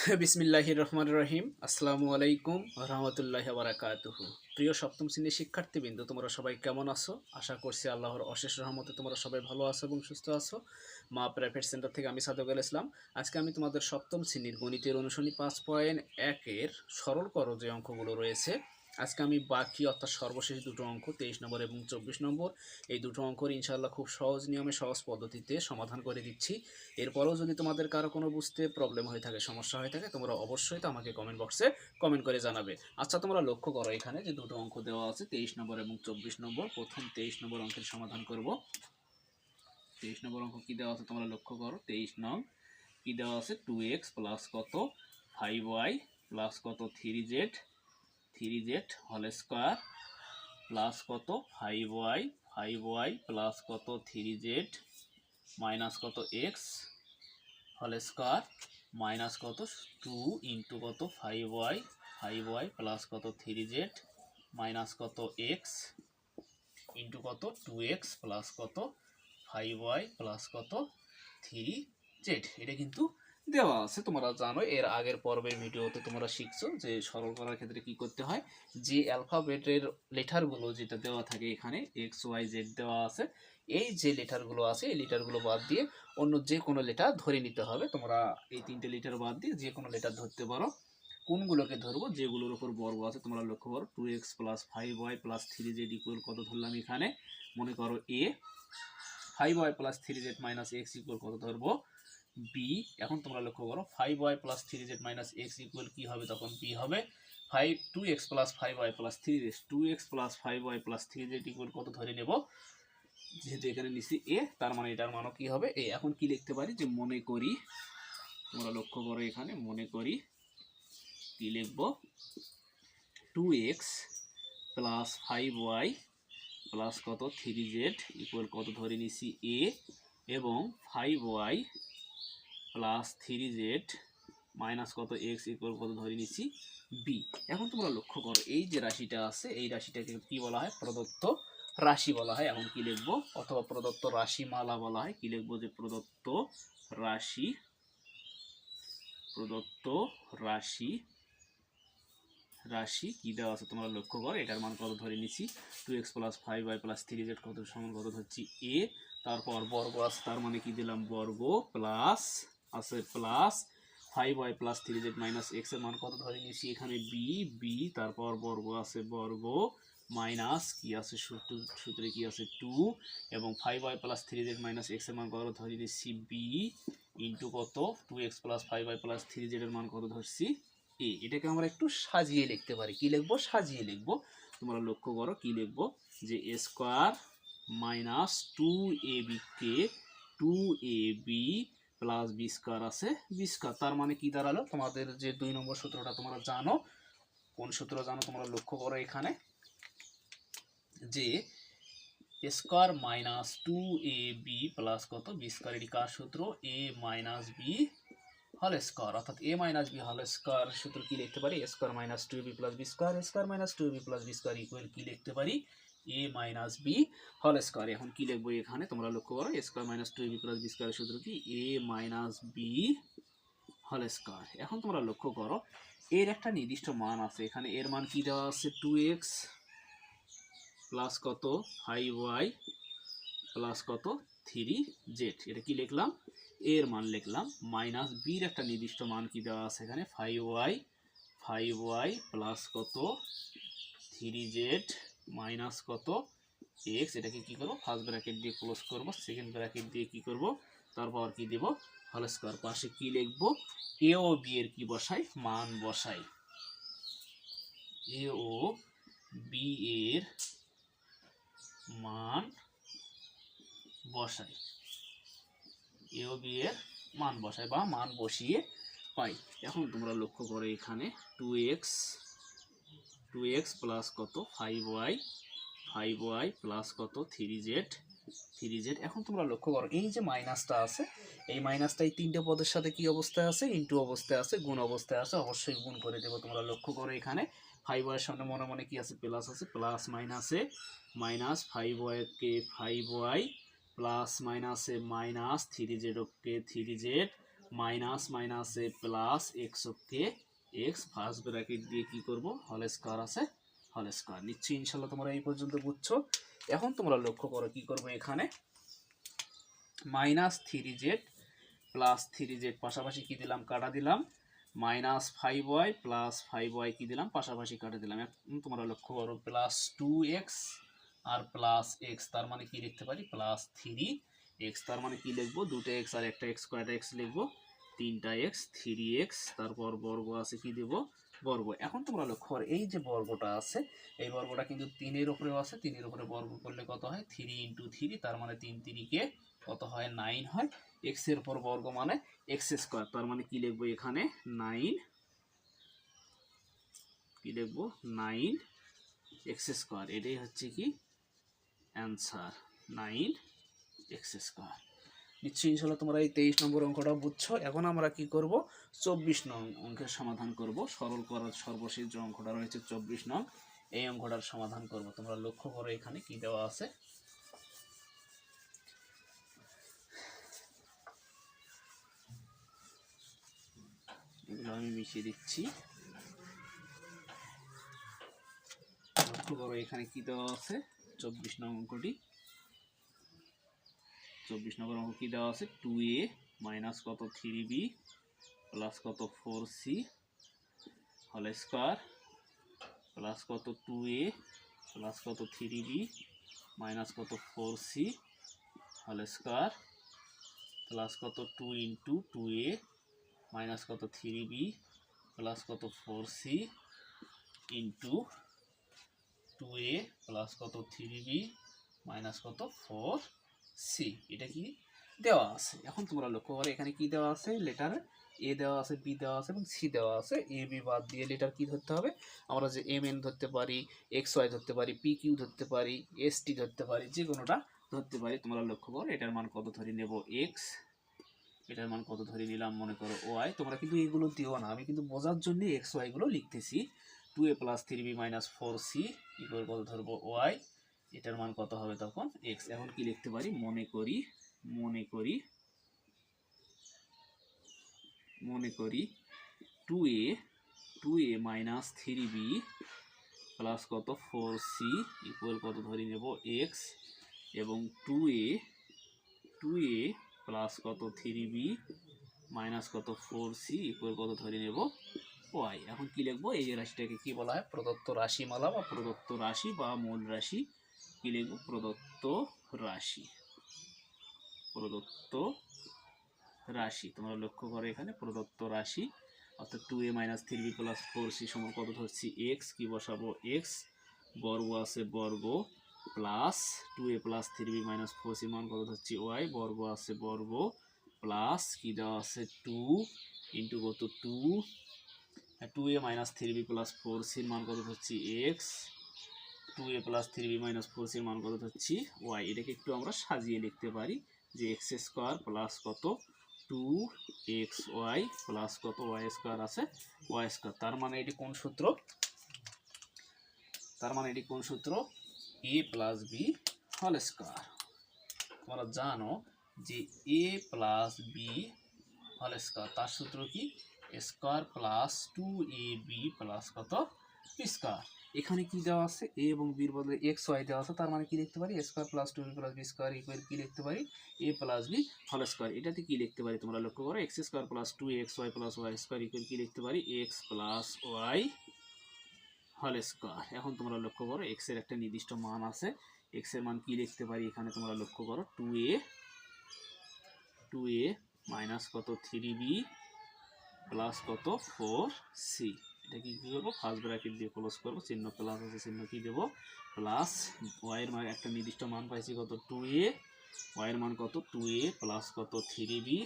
বিসমিল্লাহির রহমান রহিম। আসসালামু আলাইকুম রহমতুল্লাহ বারাকাতুহ। প্রিয় সপ্তম শ্রেণির শিক্ষার্থীবৃন্দ, তোমরা সবাই কেমন আছো? আশা করছি আল্লাহর অশেষ রহমতে তোমরা সবাই ভালো আছো এবং সুস্থ আছো। মা প্রাইভেট সেন্টার থেকে আমি সাদক আল ইসলাম। আজকে আমি তোমাদের সপ্তম শ্রেণির গণিতের অনুশীলনী পাঁচ পয়েন্ট একের সরল করো যে অঙ্কগুলো রয়েছে। আজকে আমি বাকি অর্থাৎ সর্বশেষ দুটো অঙ্ক, তেইশ নম্বর এবং চব্বিশ নম্বর। এই দুটো অঙ্কর ইনশাআল্লাহ খুব সহজ নিয়মে, সহজ পদ্ধতিতে সমাধান করে দিচ্ছি। এরপরেও যদি তোমাদের কারও কোনো বুঝতে প্রবলেম হয়ে থাকে, সমস্যা হয়ে থাকে, তোমরা অবশ্যই তো আমাকে কমেন্ট বক্সে কমেন্ট করে জানাবে। আচ্ছা তোমরা লক্ষ্য করো এখানে যে দুটো অঙ্ক দেওয়া আছে, তেইশ নম্বর এবং চব্বিশ নম্বর। প্রথম তেইশ নম্বর অঙ্কের সমাধান করব। তেইশ নম্বর অঙ্ক কী দেওয়া আছে তোমরা লক্ষ্য করো? তেইশ নং কী দেওয়া আছে? টু এক্স প্লাস কত? ফাইভ ওয়াই প্লাস কত? থ্রি জেড থ্রি জেড হল স্কোয়ার প্লাস কত five y five y plus কত থ্রি জেড মাইনাস কত এক্স হল স্কোয়ার মাইনাস কত টু ইন্টু কত five y five y plus কত থ্রি জেড মাইনাস কত এক্স ইন্টু কত টু এক্স প্লাস কত ফাইভ ওয়াই প্লাস কত থ্রি জেড। এটা কিন্তু দেওয়া আছে। তোমরা জানো এর আগের পর্বের ভিডিওতে তোমরা শিখছো যে সরল করার ক্ষেত্রে কি করতে হয়? যে অ্যালফাবেটের লেটারগুলো যেটা দেওয়া থাকে এখানে, এক্স, ওয়াই, জেড দেওয়া আছে, এই যে লেটারগুলো আছে, এই লেটারগুলো বাদ দিয়ে অন্য যে কোনো লেটার ধরে নিতে হবে। তোমরা এই তিনটে লেটার বাদ দিয়ে যে কোনো লেটার ধরতে পারো। কোনগুলোকে ধরবো? যেগুলোর উপর বর্গ আছে, তোমরা লক্ষ্য করো, two x plus five y plus three z equal কত ধরলাম এখানে? মনে করো a, five y plus three z minus x equal কত ধরবো? বি এখন তোমরা লক্ষ্য করো five y plus three z minus x equal কী হবে, তখন বি হবে? Five two x plus five y plus three z two x plus five y plus three z equal কত ধরে নেব? যেহেতু এখানে নিচ্ছি এ তার মানে এটার মানও কী হবে? এ এখন কি লিখতে পারি? যে মনে করি, তোমরা লক্ষ্য করো এখানে, মনে করি কি লিখব? Two x plus five y plus কত? থ্রি জেড ইকুয়াল কত ধরে নিছি? এ এবং five y plus three z minus কত এক্স ইকুয়াল কত ধরে নিচ্ছি বি এখন তোমরা লক্ষ্য করো, এই যে রাশিটা আছে, এই রাশিটাকে কি বলা হয়? প্রদত্ত রাশি বলা হয়। এখন কি লিখব? অথবা প্রদত্ত রাশিমালা বলা হয়। কি লিখব যে প্রদত্ত রাশি প্রদত্ত রাশি রাশি কি দেওয়া আছে তোমরা লক্ষ্য করো? এটার মান কত ধরে নিচ্ছি? Two x plus five y plus three z কত সমান কত ধরছি? এ তারপর বর্গ আছে, তার মানে কি দিলাম? বর্গ প্লাস আছে plus five y plus three z minus এক্সের মান কত ধরে নিয়েছি? এখানে বি বি তারপর বর্গ আছে বর্গ মাইনাস কি আছে? সূত্র কি আছে? টু এবং five y plus three z minus এক্সের মান কত ধরে নিচ্ছি বি ইন্টু কত? Two x plus five y plus three z এর মান কত ধরছি? এ এটাকে আমরা একটু সাজিয়ে লিখতে পারি। কি লিখব? সাজিয়ে লিখব। তোমরা লক্ষ্য করো, কি লিখব? যে a square minus two a b K two a b plus b square আছে। বি স্কোয়ার তার মানে কি দাঁড়াল? তোমাদের যে দুই নম্বর সূত্রটা তোমরা জানো, কোন সূত্র জানো তোমরা লক্ষ্য করো এখানে? যে square minus two a b plus কত? বি স্কোয়ার এটি কার সূত্র? এ মাইনাস বি হল স্কোয়ার অর্থাৎ এ মাইনাস বি হল স্কোয়ার সূত্র কি লিখতে পারি? Square minus two b plus b square square minus two b plus b square equal কি লিখতে পারি? এ মাইনাস বি হল স্কোয়ার এখন কি লিখব এখানে? তোমরা লক্ষ্য করো a square minus two b plus b square সূত্র কি? এ মাইনাস বি হল স্কোয়ার এখন তোমরা লক্ষ্য করো, এর একটা নির্দিষ্ট মান আছে। এখানে এর মান কি দেওয়া আছে? টু এক্স প্লাস কত? ফাইভ ওয়াই প্লাস কত? থ্রি জেড এটা কি লিখলাম? এর মান লিখলাম। মাইনাস বির একটা নির্দিষ্ট মান কি দেওয়া আছে এখানে? Five y five y plus কত? থ্রি জেড মাইনাস কত? এক্স এটাকে কি করব? ফার্স্ট ব্র্যাকেট দিয়ে ক্লোজ করব। সেকেন্ড ব্র্যাকেট দিয়ে কি করব? তারপর কি দেব? হল স্কোয়ার পাশে কি লিখব? এ ও বি এর কি বসাই? মান বসাই। এ ও বি এর মান বসাই। এ ও বি এর মান বসাই বা মান বসিয়ে পাই। এখন তোমরা লক্ষ্য করো এখানে two x two x plus কত? Five y five y plus কত? থ্রি জেড থ্রি জেড এখন তোমরা লক্ষ্য করো, এই যে মাইনাসটা আছে, এই মাইনাসটা এই তিনটে পদের সাথে কি অবস্থায় আছে? ইন্টু অবস্থায় আছে, গুণ অবস্থায় আছে, অবশ্যই গুণ করে দেবো তোমরা লক্ষ্য করো এখানে। ফাইভ ওয়াইয়ের সামনে মনে মনে কি আছে? প্লাস আছে প্লাস মাইনাসে মাইনাস ফাইভ ওয়াইকে ফাইভ ওয়াই প্লাস মাইনাসে minus three z okay three z minus মাইনাসে প্লাস এক্স কে এক্স ফার্স্ট ব্র্যাকেট দিয়ে কি করব? হল স্কোয়ার আছে। হল স্কোয়ার নিশ্চয়ই ইনশাল্লাহ তোমরা এই পর্যন্ত বুঝছ। এখন তোমরা লক্ষ্য করো কি করব এখানে। Minus three z plus three z পাশাপাশি কি দিলাম? কাটা দিলাম। Minus five y plus five y কি দিলাম? পাশাপাশি কাটা দিলাম। তোমরা লক্ষ্য করো প্লাস টু এক্স আর প্লাস এক্স তার মানে কি লিখতে পারি? প্লাস থ্রি এক্স তার মানে কি লিখব? দুটো এক্স আর একটা এক্স কয়টা এক্স লিখব। তিনটা এক্স থ্রি এক্স তারপর বর্গ আছে কি দেবো? বর্গ। এখন তোমরা লক্ষ্য কর, এই যে বর্গটা আছে, এই বর্গটা কিন্তু তিনের উপরেও আছে, তিনের উপরে বর্গ করলে কত হয়? থ্রি ইন্টু থ্রি তার মানে তিন তিরিকে কত হয়? নাইন হয়। এক্সের উপর বর্গ মানে এক্স স্কোয়ার তার মানে কি লিখব এখানে? নাইন কি লিখব? নাইন এক্স স্কোয়ার এটাই হচ্ছে কি? অ্যান্সার নাইন এক্স স্কোয়ার নিশ্চয়ই ইনশাল্লাহ তোমরা এই তেইশ নম্বর অঙ্কটা বুঝছ। এখন আমরা কি করব? চব্বিশ নং অঙ্কের সমাধান করব। সরল করার সর্বশেষ যে অঙ্কটা রয়েছে চব্বিশ নং, এই অঙ্কটার সমাধান করব। তোমরা লক্ষ্য করো এখানে কি দেওয়া আছে। এগুলো আমি মিশিয়ে দিচ্ছি। লক্ষ্য করো এখানে কি দেওয়া আছে? চব্বিশ নং অঙ্কটি। চব্বিশ নম্বর অঙ্ক কি দেওয়া আছে? টু এ মাইনাস কত? থ্রি বি প্লাস কত? ফোর সি হল স্কোয়ার প্লাস কত? টু এ প্লাস কত? থ্রি বি মাইনাস কত? ফোর সি হল স্কোয়ার প্লাস কত? Two into two a minus কত? থ্রি বি প্লাস কত? Four c into two a plus কত? থ্রি বি মাইনাস কত? ফোর সি, এটা কি দেওয়া আছে। এখন তোমরা লক্ষ্য করো, এখানে কি দেওয়া আছে? লেটার এ দেওয়া আছে বি দেওয়া আছে এবং সি দেওয়া আছে। এ বি বাদ দিয়ে লেটার কি ধরতে হবে? আমরা যে এম এন ধরতে পারি এক্স ওয়াই ধরতে পারি পি কিউ ধরতে পারি এস টি ধরতে পারি যে কোনোটা ধরতে পারি। তোমরা লক্ষ্য করো, এটার মান কত ধরে নেব? এক্স এটার মান কত ধরে নিলাম মনে করো? ওয়াই তোমরা কিন্তু এগুলো দিও না। আমি কিন্তু বোঝার জন্য এক্স ওয়াইগুলো লিখতেছি। Two a plus three b minus four c equal কত ধরবো? ওয়াই এটার মান কত হবে তখন? এক্স এখন কি লিখতে পারি? মনে করি মনে করি মনে করি two a two a minus three b plus কত? ফোর সি ইকুয়াল কত? ধরে নেব এক্স এবং two a two a plus কত? থ্রি বি মাইনাস কত? ফোর সি ইকুয়াল কত? ধরে নেব ওয়াই এখন কি লিখব? এই যে রাশিটাকে কি বলা হয়? প্রদত্ত রাশিমালা বা প্রদত্ত রাশি বা মূল রাশি কি লিখব? প্রদত্ত রাশি। প্রদত্ত রাশি। তোমরা লক্ষ্য করো এখানে, প্রদত্ত রাশি, অর্থাৎ two a minus three b plus four c সমান কত ধরছি? এক্স কি বসাবো? এক্স বর্গ আছে বর্গ plus two a plus three b minus four c মান কত ধরছি? ওয়াই বর্গ আছে বর্গ প্লাস কি দেওয়া আছে? টু ইন্টু কত? Two two a minus three b plus four সির মান কত ধরছি? X two a plus three b minus four সির মান কত ধরছি? ওয়াই এটাকে একটু আমরা সাজিয়ে লিখতে পারি যে এক্স স্কোয়ার প্লাস কত? টু এক্স ওয়াই প্লাস কত? ওয়াই স্কোয়ার আছে ওয়াই স্কোয়ার তার মানে এটি কোন সূত্র? তার মানে এটি কোন সূত্র? এ প্লাস বি হল স্কোয়ার তোমরা জানো যে এ প্লাস বি হল স্কোয়ার তার সূত্র কি? Square plus two a b plus কত? স্কোয়ার এখানে কি দেওয়া আছে? এ এবং বির বদলে এক্স, ওয়াই দেওয়া আছে, তার মানে কি লিখতে পারি? Square plus two b plus b square equal কি লিখতে পারি? এ প্লাস বি হল স্কোয়ার। এটাতে কি লিখতে পারি তোমরা লক্ষ্য করো? X square plus two, x, y plus y square equal কি লিখতে পারি? এক্স প্লাস ওয়াই হল স্কোয়ার। এখন তোমরা লক্ষ্য করো, এক্সের একটা নির্দিষ্ট মান আছে। এক্সের মান কি লিখতে পারি? এখানে তোমরা লক্ষ্য করো, two a two a minus কত? থ্রি বি প্লাস কত? Four c. এটা কি করব? ফার্স্ট ব্র্যাকেট দিয়ে ক্লোজ করব। চিহ্ন প্লাস আছে, চিহ্ন কি দেবো? প্লাস ওয়াইয়ের মান, একটা নির্দিষ্ট মান পাইছি কত? টু এ ওয়াইয়ের মান কত? টু এ প্লাস কত? Three b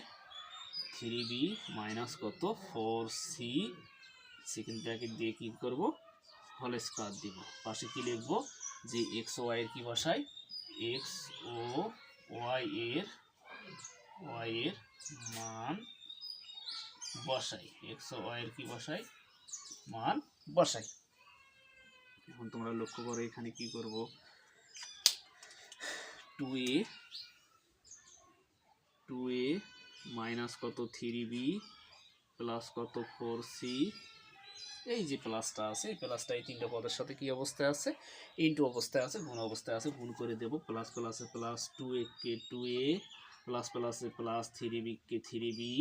three b minus কত? ফোর সি সেকেন্ড ব্র্যাকেট দিয়ে কি করব? হল স্কোয়ার দিব। পাশে কি লিখব? যে এক্স ও ওয়াইয়ের কি বসাই? এক্স ও ওয়াই এর ওয়াই এর মান বসাই। এক্স ওয়াই এর কি বসাই? মান বসাই। এখন তোমরা লক্ষ্য করো এখানে কি করব? Two a two a minus কত থ্রি বি প্লাস কত ফোর সি এই যে প্লাসটা আছে, এই প্লাসটা এই তিনটা পদের সাথে কি অবস্থায় আছে? ইনটু অবস্থায় আছে, গুণ অবস্থায় আছে, গুণ করে দেব। প্লাস প্লাসে প্লাস টু এ কে টু এ প্লাস প্লাসে প্লাস থ্রি বি কে থ্রি বি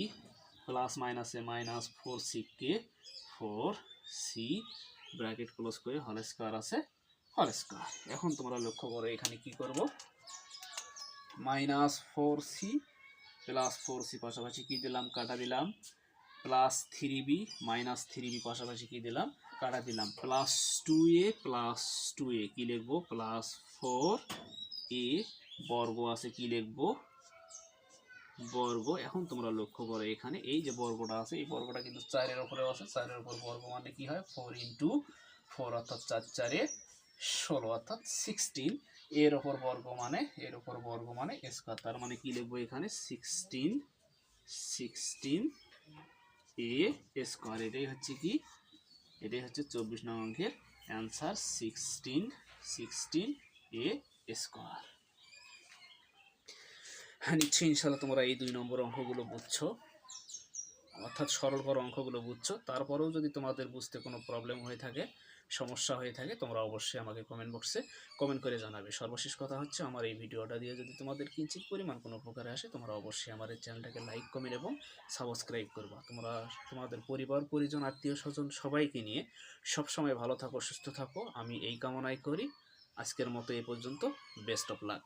প্লাস মাইনাসে মাইনাস ফোর সি কে ফোর সি ব্র্যাকেট ক্লোজ করে হল স্কোয়ার আছে হল স্কোয়ার এখন তোমরা লক্ষ্য করো এখানে কি করব? Minus four c plus four c পাশাপাশি কি দিলাম? কাটা দিলাম। Plus three b minus three b পাশাপাশি কি দিলাম? কাটা দিলাম। Plus two a plus two a কী লিখব? প্লাস ফোর এ বর্গ আছে, কি লিখব? বর্গ। এখন তোমরা লক্ষ্য করো এখানে, এই যে বর্গটা আছে, এই বর্গটা কিন্তু চারের উপরেও আছে। চারের উপর বর্গ মানে কি হয়? ফোর ইন্টু ফোর অর্থাৎ চার চারে ষোলো অর্থাৎ সিক্সটিন। এর ওপর বর্গ মানে এর ওপর বর্গ মানে স্কোয়ার। তার মানে কি লিখব এখানে? Sixteen sixteen a square. এটাই হচ্ছে কি? এটাই হচ্ছে চব্বিশ নং অঙ্কের answer. Sixteen sixteen a square. নিশ্চয়ই ইনশাল্লাহ তোমরা এই দুই নম্বর অঙ্কগুলো বুঝছ। অর্থাৎ সরল অঙ্কগুলো বুঝছ। তারপরেও যদি তোমাদের বুঝতে কোনো প্রবলেম হয়ে থাকে, সমস্যা হয়ে থাকে, তোমরা অবশ্যই আমাকে কমেন্ট বক্সে কমেন্ট করে জানাবে। সর্বশেষ কথা হচ্ছে, আমার এই ভিডিওটা দিয়ে যদি তোমাদের কিঞ্চিত পরিমাণ কোনো উপকারে আসে, তোমরা অবশ্যই আমার এই চ্যানেলটাকে লাইক কমেন্ট এবং সাবস্ক্রাইব করবা। তোমরা তোমাদের পরিবার, পরিজন, আত্মীয়, স্বজন সবাইকে নিয়ে সবসময় ভালো থাকো, সুস্থ থাকো। আমি এই কামনাই করি। আজকের মতো এই পর্যন্ত বেস্ট অফ লাক